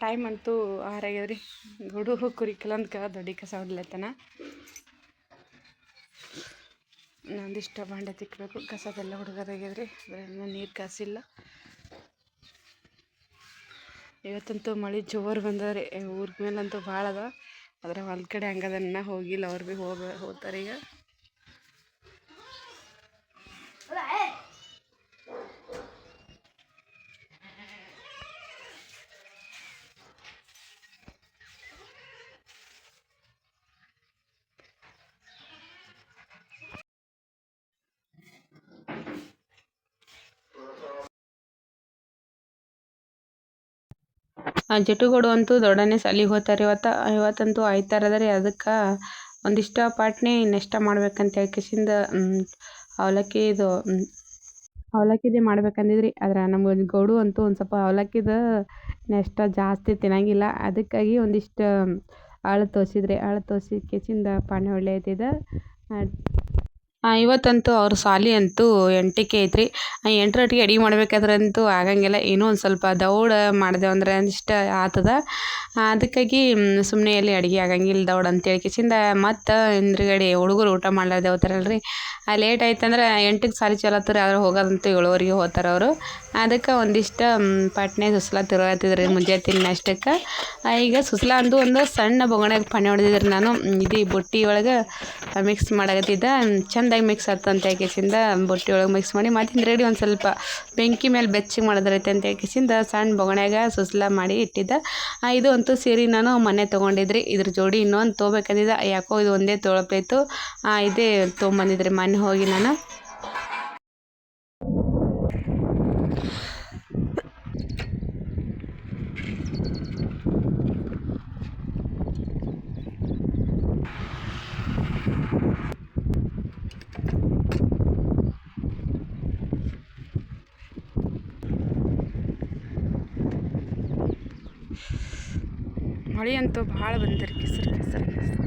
Time ಅಂತೂ ಆರಾಗ್ಯದ್ರಿ ಗುಡು ಕುರಿ ಕೆಲೊಂದ್ಕ ದೊಡ್ಡ ಕಸ ಹೊಡ್ಲತ್ತನ. ನಂದಿಷ್ಟ ಬಾಂಡೆ ತಿಕ್ಕಬೇಕು ಕಸದೆಲ್ಲ ಹುಡುಗದಾಗ್ಯದ್ರಿ ಅದ್ರಿಂದ ನೀರು ಕಾಸಿಲ್ಲ. ಇವತ್ತಂತೂ ಮಳೆ ಜೋರು ಬಂದದ್ರಿ. ಊರ್ ಮೇಲಂತೂ ಭಾಳ ಅದ ಅದ್ರ ಹೊಲ ಕಡೆ ಹಂಗದನ್ನ ಹೋಗಿಲ್ಲ. ಅವ್ರು ಭೀ ಹೋಗ ಹೋಗ್ತಾರೆ ಈಗ ಜಟುಗಳು ಅಂತೂ ದೊಡ್ಡನೆ ಸಾಲಿಗೆ ಹೋಗ್ತಾರೆ. ಇವತ್ತು, ಇವತ್ತಂತೂ ಆಯ್ತಾರ ರೀ ಅದಕ್ಕೆ ಒಂದಿಷ್ಟು ಪಾಟ್ನೆ ನೆಷ್ಟ ಮಾಡ್ಬೇಕಂತ ಹೇಳ್ಕಿಸಿಂದ ಅವಲಕ್ಕಿ ಇದು ಅವಲಕ್ಕಿದೆ ಮಾಡ್ಬೇಕಂದಿದ್ರಿ. ಆದ್ರೆ ನಮ್ಗೆ ಗೌಡು ಅಂತೂ ಒಂದು ಸ್ವಲ್ಪ ಅವಲಕ್ಕಿದ ನೆಷ್ಟ ಜಾಸ್ತಿ ತಿನ್ನಂಗಿಲ್ಲ. ಅದಕ್ಕಾಗಿ ಒಂದಿಷ್ಟು ಆಳು ತೋರಿಸಿದ್ರಿ ಆಳು ತೋರಿಸಿ ಕೆಸಿಂದ ಪಾನಿ ಒಳ್ಳೆ ಐತಿದೆ ಇವತ್ತಂತೂ ಅವ್ರ ಸಾಲಿ ಅಂತೂ ಎಂಟಕ್ಕೆ ಐತ್ರಿ. ಎಂಟರೊಟ್ಟಿಗೆ ಅಡಿಗೆ ಮಾಡ್ಬೇಕಾದ್ರಂತೂ ಆಗಂಗಿಲ್ಲ. ಏನೋ ಒಂದು ಸ್ವಲ್ಪ ದೌಡ ಮಾಡಿದೆವು ಅಂದ್ರೆ ಇಷ್ಟ ಆತದ. ಅದಕ್ಕಾಗಿ ಸುಮ್ಮನೆ ಎಲ್ಲಿ ಅಡುಗೆ ಆಗಂಗಿಲ್ಲ ದೌಡ ಅಂತೇಳಿ ಕಿಚಿಂದ ಮತ್ತು ಹಿಂದ್ಗಡೆ ಹುಡುಗರು ಊಟ ಮಾಡ್ಲಾರ್ದೆ ಹೋಗ್ತಾರಲ್ರಿ. ಲೇಟ್ ಆಯ್ತಂದ್ರೆ ಎಂಟಕ್ಕೆ ಸಾಲಿ ಚಲೋ ಆದ್ರೆ ಹೋಗೋದಂತೂ ಏಳುವರೆಗೆ ಹೋಗ್ತಾರೆ ಅವರು. ಅದಕ್ಕೆ ಒಂದಿಷ್ಟು ಪಟ್ನೆ ಸುಸ್ಲಾ ತಿರುಗತ್ತಿದ್ರಿ ಮುಂಜಾನೆ ತಿನ್ನ ಅಷ್ಟಕ್ಕೆ ಈಗ ಸುಸ್ಲಾ ಅಂದು ಒಂದು ಸಣ್ಣ ಬೊಗಣೆಗೆ ಪಣೆ ಹೊಡೆದಿದ್ರಿ ನಾನು. ಇದು ಬುಟ್ಟಿ ಒಳಗೆ ಮಿಕ್ಸ್ ಮಾಡಕತ್ತಿದ್ದೆ. ಚೆಂದಾಗಿ ಮಿಕ್ಸ್ ಆಯ್ತು ಅಂತ ಹೇಳ್ಕೇಸಿಂದ ಬುಟ್ಟಿ ಒಳಗೆ ಮಿಕ್ಸ್ ಮಾಡಿ ಮತ್ತು ರೆಡಿ ಒಂದು ಸ್ವಲ್ಪ ಬೆಂಕಿ ಮೇಲೆ ಬೆಚ್ಚಗೆ ಮಾಡೋದ್ರೈತೆ ಅಂತ ಹೇಳ್ಕೇಸಿಂದ ಸಣ್ಣ ಬೊಗಣ್ಯಾಗ ಸುಸ್ಲಾ ಮಾಡಿ ಇಟ್ಟಿದ್ದೆ. ಇದು ಅಂತೂ ಸೀರೆ ನಾನು ಮನೆ ತೊಗೊಂಡಿದ್ರಿ. ಇದ್ರ ಜೋಡಿ ಇನ್ನೊಂದು ತೊಗೋಬೇಕಂದಿದ್ದೆ ಯಾಕೋ ಇದು ಒಂದೇ ತೊಗೊಳಪ್ಲಾಯ್ತು ಇದೇ ತೊಗೊಂಬಂದಿದ್ರಿ ಮನೆ ಹೋಗಿ ನಾನು. ಮಳೆ ಅಂತೂ ಭಾಳ ಬಂದಿರಿ ಕಿಸ್ರು ಕಿಸ್ರು ಕಿಸ್ರು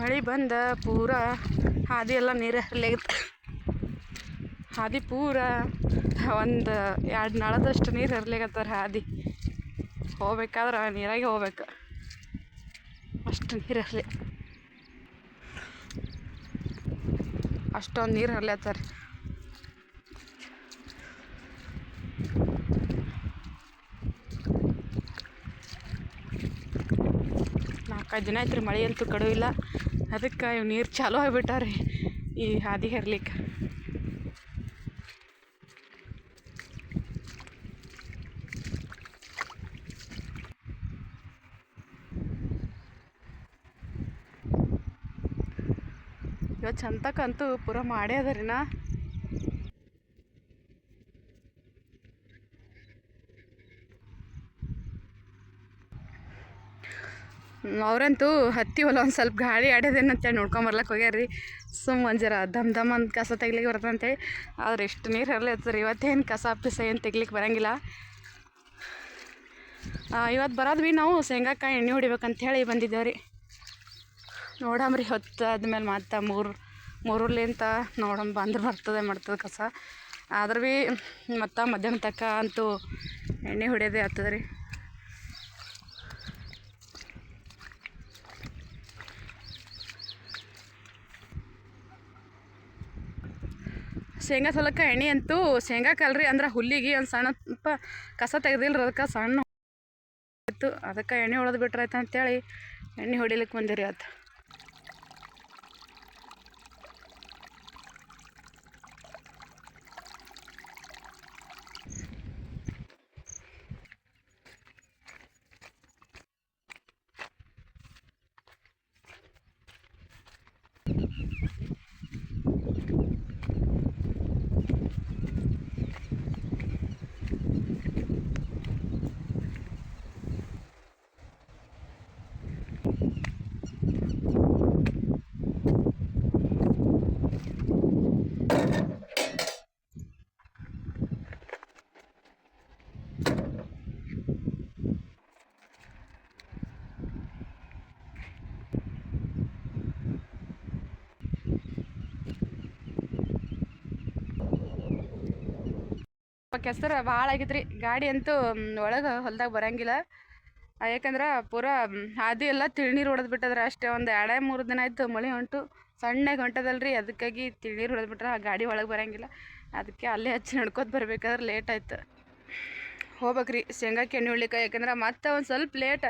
ಮಳೆ ಬಂದ ಪೂರ ಹಾದಿ ಎಲ್ಲ ನೀರು ಹರಿಲಾಗಿತ್ತು ಹಾದಿ ಪೂರ ಒಂದು ಎರಡು ನಳದಷ್ಟು ನೀರು ಹರಿಲಾಗತ್ತಾರ ಹಾದಿ. ಹೋಗ್ಬೇಕಾದ್ರೆ ನೀರಾಗೆ ಹೋಗ್ಬೇಕು. ಅಷ್ಟು ನೀರು ಹರಲಿ. ಅಷ್ಟೊಂದು ನೀರು ಹರ್ಲತ್ತಾರ ನಾಲ್ಕೈದು ದಿನ ಆಯ್ತು ರೀ ಮಳೆ ಅಂತೂ ಕಡುವಿಲ್ಲ ಅದಕ್ಕೆ ಇವು ನೀರು ಚಾಲೂ ಆಗಿಬಿಟ್ಟಾರೆ ಈ ಹಾದಿ ಹರ್ಲಿಕ್ಕೆ. ಇವತ್ತು ಚಂತಕ್ಕಂತೂ ಪೂರ ಮಾಡೇ ಅದ ಅವರಂತೂ ಹತ್ತಿ ಹೊಲ ಒಂದು ಸ್ವಲ್ಪ ಗಾಳಿ ಆಡ್ಯದೇನು ಅಂತೇಳಿ ನೋಡ್ಕೊಂಬರ್ಲಕ್ಕೆ ಹೋಗ್ಯಾರ ಸುಮ್ಮ ಒಂದು ಜರ ದಮ್ ದಮ್ ಅಂತ ಕಸ ತೆಗ್ಲಿಕ್ಕೆ ಬರ್ತದೆ ಅಂತೇಳಿ ಆದ್ರೆ ಎಷ್ಟು ನೀರು ಹರಲಿ ರೀ ಇವತ್ತೇನು ಕಸ ಪಿಸ ಏನು ತೆಗ್ಲಿಕ್ಕೆ ಬರಂಗಿಲ್ಲ. ಇವತ್ತು ಬರೋದು ಭೀ ನಾವು ಶೇಂಗಾಕಾಯಿ ಎಣ್ಣೆ ಹೊಡಿಬೇಕಂತ ಹೇಳಿ ಬಂದಿದ್ದೇವೆ ರೀ. ನೋಡಮ್ರಿ ಹೊತ್ತು ಆದ್ಮೇಲೆ ಮತ್ತೆ ಮೂರು, ಮೂರೂರ್ಲಿಂತ ನೋಡಮ್ ಬಂದ್ರೆ ಬರ್ತದೆ ಮಾಡ್ತದೆ ಕಸ. ಆದ್ರೆ ಭೀ ಮತ್ತು ಮಧ್ಯಾಹ್ನ ತಕ್ಕ ಅಂತೂ ಎಣ್ಣೆ ಹೊಡಿಯೋದೇ ಆಗ್ತದೆ ರೀ. ಶೇಂಗಾ ಸಲಕ ಎಣ್ಣೆ ಅಂತೂ ಶೇಂಗಾ ಕಲ್ರಿ ಅಂದ್ರೆ ಹುಲ್ಲಿಗೆ ಒಂದು ಸಣ್ಣ ಕಸ ತೆಗ್ದಿಲ್ರಿ ಅದಕ್ಕೆ ಸಣ್ಣ. ಇತ್ತು ಅದಕ್ಕೆ ಎಣ್ಣೆ ಹೊಡೆದು ಬಿಟ್ರಾಯ್ತು ಅಂತೇಳಿ ಎಣ್ಣೆ ಹೊಡಿಲಿಕ್ಕೆ ಬಂದಿರಿ ಆತ ಕೆಸರು ಭಾಳ ಆಗೈತ್ರಿ ಗಾಡಿ ಅಂತೂ ಒಳಗೆ ಹೊಲ್ದಾಗ ಬರಂಗಿಲ್ಲ. ಯಾಕಂದ್ರೆ ಪೂರಾ ಹಾದಿ ಎಲ್ಲ ತಿಳ್ನೀರು ಹೊಡೆದು ಬಿಟ್ಟದ್ರೆ ಅಷ್ಟೇ. ಒಂದು ಎರಡೇ ಮೂರು ದಿನ ಆಯ್ತು ಮಳೆ ಹೊಂಟು ಸಣ್ಣಗೆ ಹೊಂಟದಲ್ರಿ ಅದಕ್ಕಾಗಿ ತಿಳ್ನೀರು ಹೊಡೆದು ಬಿಟ್ರೆ ಆ ಗಾಡಿ ಒಳಗೆ ಬರಂಗಿಲ್ಲ. ಅದಕ್ಕೆ ಅಲ್ಲೇ ಹಚ್ಚಿ ನಡ್ಕೋತ ಬರ್ಬೇಕಾದ್ರೆ ಲೇಟ್ ಆಯ್ತು. ಹೋಗ್ಬೇಕ್ರಿ ಶೇಂಗಾಕ್ಕೆ ಎಣ್ಣೆ ಉಳ್ಲಿಕ್ಕೆ ಯಾಕಂದ್ರೆ ಮತ್ತೆ ಒಂದು ಸ್ವಲ್ಪ ಲೇಟ್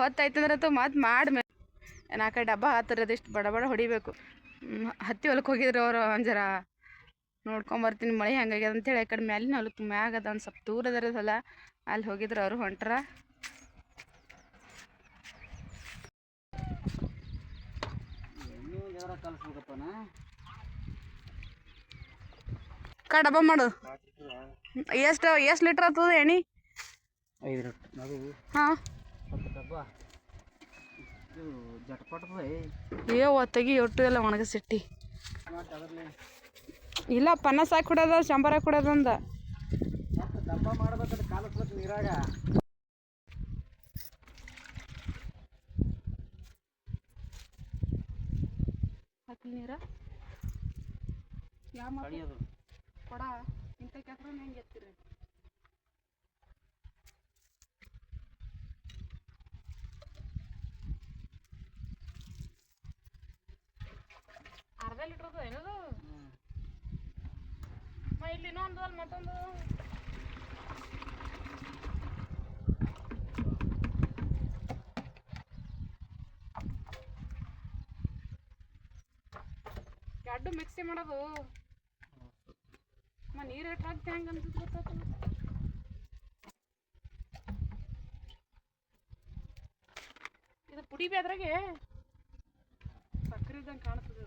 ಹೊತ್ತಾಯ್ತಂದ್ರೆ ಅಥವಾ ಮತ್ತೆ ಮಾಡಿ ನಾಲ್ಕೈದು ಡಬ್ಬ ಹಾತರ ಅದಿಷ್ಟು ಬಡ ಬಡ ಹೊಡಿಬೇಕು. ಹತ್ತಿ ಹೊಲಕ್ಕೆ ಹೋಗಿದ್ರು ಅವರು ಒಂದು ನೋಡ್ಕೊಂಬರ್ತೀನಿ ಮಳೆ ಹೆಂಗಾಗ್ಯದ ಅಂತೇಳಿ ಆ ಕಡೆ ಮ್ಯಾಲಿನ ಹೊಲಕ್ಕೆ ಮ್ಯಾಗ ಅದ ಒಂದು ಸ್ವಲ್ಪ ದೂರ ಅದರ ಹೊಲ ಅಲ್ಲಿ ಹೋಗಿದ್ರು ಅವರು ಹೊಂಟ್ರ. ಕಾ ಡಬ್ಬ ಮಾಡು. ಎಷ್ಟು ಎಷ್ಟು ಲೀಟ್ರ್ ಆಗ್ತದ ಎಣ್ಣೆ? ಹಾಂ. ಏ? ಒತ್ತಗಿ ಒಟ್ಟು ಎಲ್ಲ ಒಣಗಿಸಿಟ್ಟಿ. ಇಲ್ಲ ಪನ್ನಾಸ್ ಹಾಕಿ ಕೊಡೋದ ಶಂಬರ ಹಾಕಿ ಕೊಡೋದಂದ ಮಾಡ್ಬೇಕಾದ್ರೆ ಕಾಲಿಸ್ಬೇಕು ನೀರಾಗ ಹಾಕಿ ನೀರ ಯಾವ ಕೊಡ ಇಂಥ ಕೆಸರ ಹೆಂಗೆ ಎತ್ತೀರಿ? ಅರ್ಧ ಲೀಟರ್ ಏನದು? ಇಲ್ಲಿ ಇನ್ನೊಂದು ಅಲ್ಲಿ, ಮತ್ತೊಂದು. ಎರಡು ಮಿಕ್ಸಿ ಮಾಡೋದು? ಮ ನೀರು ಎಷ್ಟು ಹಾಕ್ತಿ ಹೆಂಗೆ ಅಂತ ಇದು ಪುಡಿ ಬೇದ್ರಾಗೆ ಸಕ್ಕರೆ ಇದ್ದಂಗೆ ಕಾಣ್ತದೆ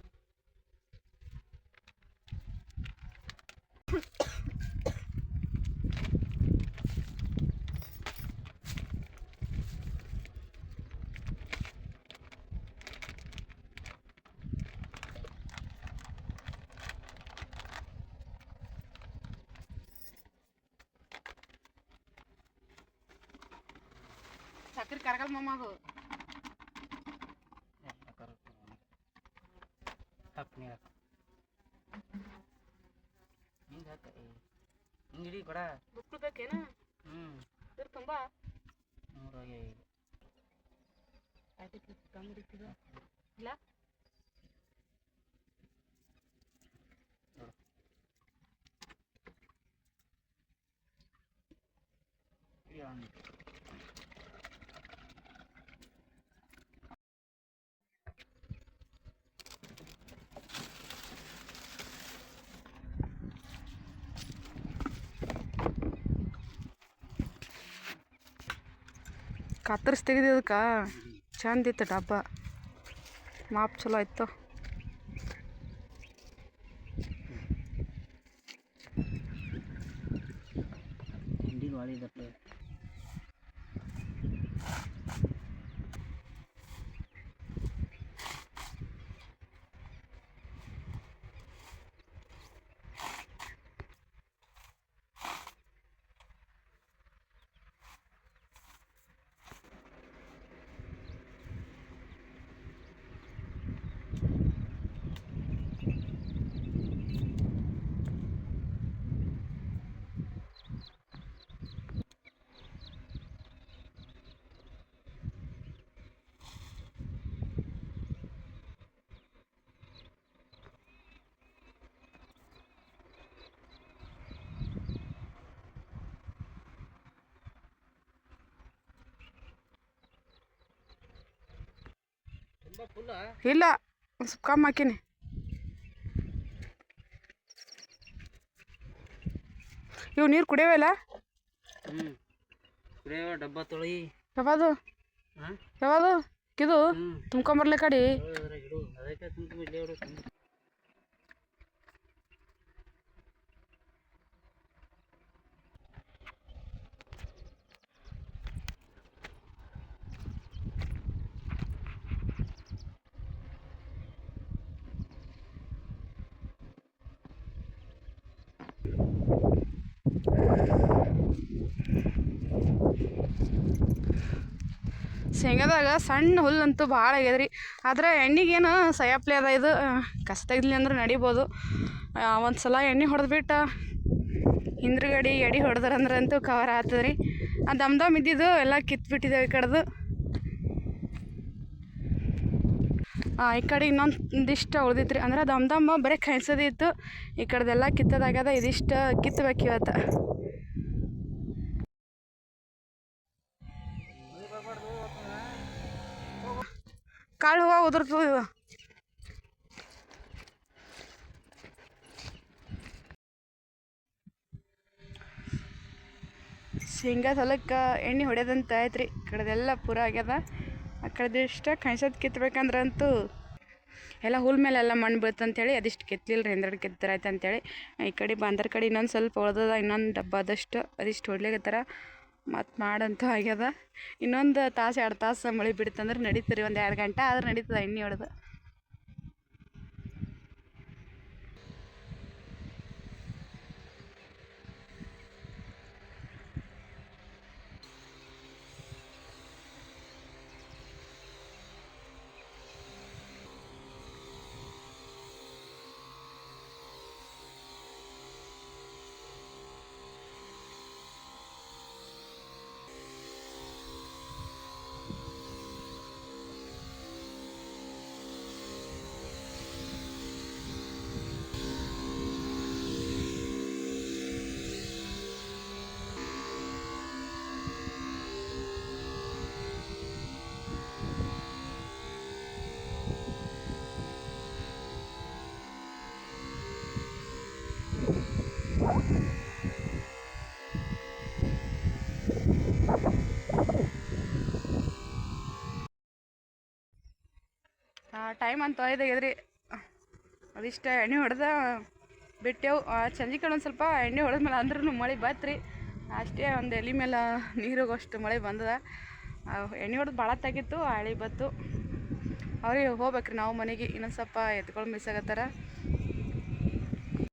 ಸಕ್ಕರೆ ಕರಗಲ್ ಮಮ್ಮ ಅದು. ಹಾಕ್ ನೀರು ಹಾಕು. ಹಿಂಗೆ ಹಾಕ. ಹಿಂಗೆ ಹಿಡಿ ಕೊಡ. ಬುಕ್ಬೇಕೇನ ಹ್ಞೂ ಇದ್ರ ತುಂಬ. ಐದು. ಇಲ್ಲ ಒಂದು ಕತ್ತರಿಸಿ ತೆಗೆದಿದ್ದಕ್ಕೆ ಚಂದ ಇತ್ತು ಡಬ್ಬ. ಮಾಪ್ ಚಲೋ ಇತ್ತು ಇಲ್ಲ ಒಂದು ಸ್ವಲ್ಪ ಕಮ್ಮಿ ಹಾಕೀನಿ. ಇವು ನೀರು ಕುಡಿಯವಲ್ಲ ಹ್ಞೂ ಕುಡಿಯೋ ಡಬ್ಬ ತೊಳಿ. ಯಾವುದು? ಇದು? ತುಂಬ್ಕೊಂಬರ್ಲಿ ಕಡಿ ಅದ್ರಾಗ ಇಡು ಅದಕ್ಕೆ ತುಂಬ ಇಲ್ಲೇ ಇಡು ತುಂಬ ಶೇಂಗಾದಾಗ ಸಣ್ಣ ಹುಲ್ಲಂತೂ ಭಾಳ ಆಗ್ಯದ್ರಿ. ಆದರೆ ಎಣ್ಣೆಗೇನು ಸಯಾಪ್ಲೆ ಅದ ಇದು. ಕಸ ತೆಗ್ದಿಲ್ಲ ಅಂದ್ರೆ ನಡಿಬೋದು. ಒಂದು ಸಲ ಎಣ್ಣೆ ಹೊಡೆದ್ಬಿಟ್ಟು ಹಿಂದ್ರಗಡೆ ಎಡಿ ಹೊಡೆದ್ರಂದ್ರಂತೂ ಕವರ್ ಆಗ್ತದೆ ರೀ ಆ ದಮ್ ದಮ್ ಇದ್ದಿದ್ದು ಎಲ್ಲ ಕಿತ್ಬಿಟ್ಟಿದ್ದೇವೆ ಈ ಕಡೆದು ಆ, ಈ ಕಡೆ ಇನ್ನೊಂದಿಷ್ಟು ಉಳ್ದಿತ್ತು ರೀ ಅಂದ್ರೆ ದಮ್ ದಮ್ ಬರೀ ಕಾಯಿಸೋದಿತ್ತು. ಈ ಕಡೆದೆಲ್ಲ ಕಿತ್ತದಾಗ್ಯದ, ಇದಿಷ್ಟು ಕಿತ್ತಬೇಕು ಇವತ್ತು. ಕಾಳು ಹೂವು ಉದುರ್ತವು ಇವು. ಶೇಂಗಾ ಹೊಲಕ್ಕೆ ಎಣ್ಣೆ ಹೊಡೆದಂತ ಆಯ್ತು ರೀ ಈ ಕಡೆದೆಲ್ಲ ಪೂರ ಆಗ್ಯದ. ಆ ಕಡೆದು ಇಷ್ಟ ಕಣ್ಸೋದು ಕಿತ್ಬೇಕಂದ್ರಂತೂ ಎಲ್ಲ ಹುಲ್ ಮೇಲೆಲ್ಲ ಮಣ್ಣು ಬೀಳ್ತಂತೇಳಿ ಅದಿಷ್ಟು ಕೆತ್ತಲಿಲ್ಲ ರೀ ಹಿಂದ್ಗಡೆ ಕೆತ್ತರಾಯ್ತು ಅಂತೇಳಿ ಈ ಕಡೆ ಬಂದ್ರ ಕಡೆ ಇನ್ನೊಂದು ಸ್ವಲ್ಪ ಉಳ್ದದ, ಇನ್ನೊಂದು ಡಬ್ಬ ಆದಷ್ಟು ಅದಿಷ್ಟು ಹೊಡ್ಲಿಕತ್ತಾರ ಮತ್ತು ಮಾಡಂತೂ ಆಗ್ಯದ. ಇನ್ನೊಂದು ತಾಸು, ಎರಡು ತಾಸು ಮಳೆ ಬಿಡ್ತಂದ್ರೆ ನಡೀತೀರಿ ಒಂದು ಎರಡು ಗಂಟೆ ಆದ್ರೆ ನಡೀತದೆ ಎಣ್ಣೆ ಹೊಡೆದು. ಟೈಮ್ ಅಂತ ಒಯ್ದಾಗ್ಯದ್ರಿ ಅದಿಷ್ಟು ಎಣ್ಣೆ ಹೊಡೆದ ಬಿಟ್ಟೆವು. ಸಂಜೆ ಕಡೆ ಒಂದು ಸ್ವಲ್ಪ ಎಣ್ಣೆ ಹೊಡೆದ್ಮೇಲೆ ಅಂದ್ರೂ ಮಳೆ ಬತ್ರಿ ಅಷ್ಟೇ ಒಂದು ಎಲೆ ಮೇಲೆ ನೀರು ಹೋಗೋಷ್ಟು ಮಳೆ ಬಂದದ. ಎಣ್ಣೆ ಹೊಡೆದು ಭಾಳ ತೆಗಿತ್ತು, ಹಳಿ ಬತ್ತು. ಅವ್ರಿಗೆ ಹೋಗ್ಬೇಕ್ರಿ ನಾವು ಮನೆಗೆ. ಇನ್ನೊಂದು ಸ್ವಲ್ಪ ಎತ್ಕೊಂಡು ಮಿಸ್ ಆಗತ್ತಾರ.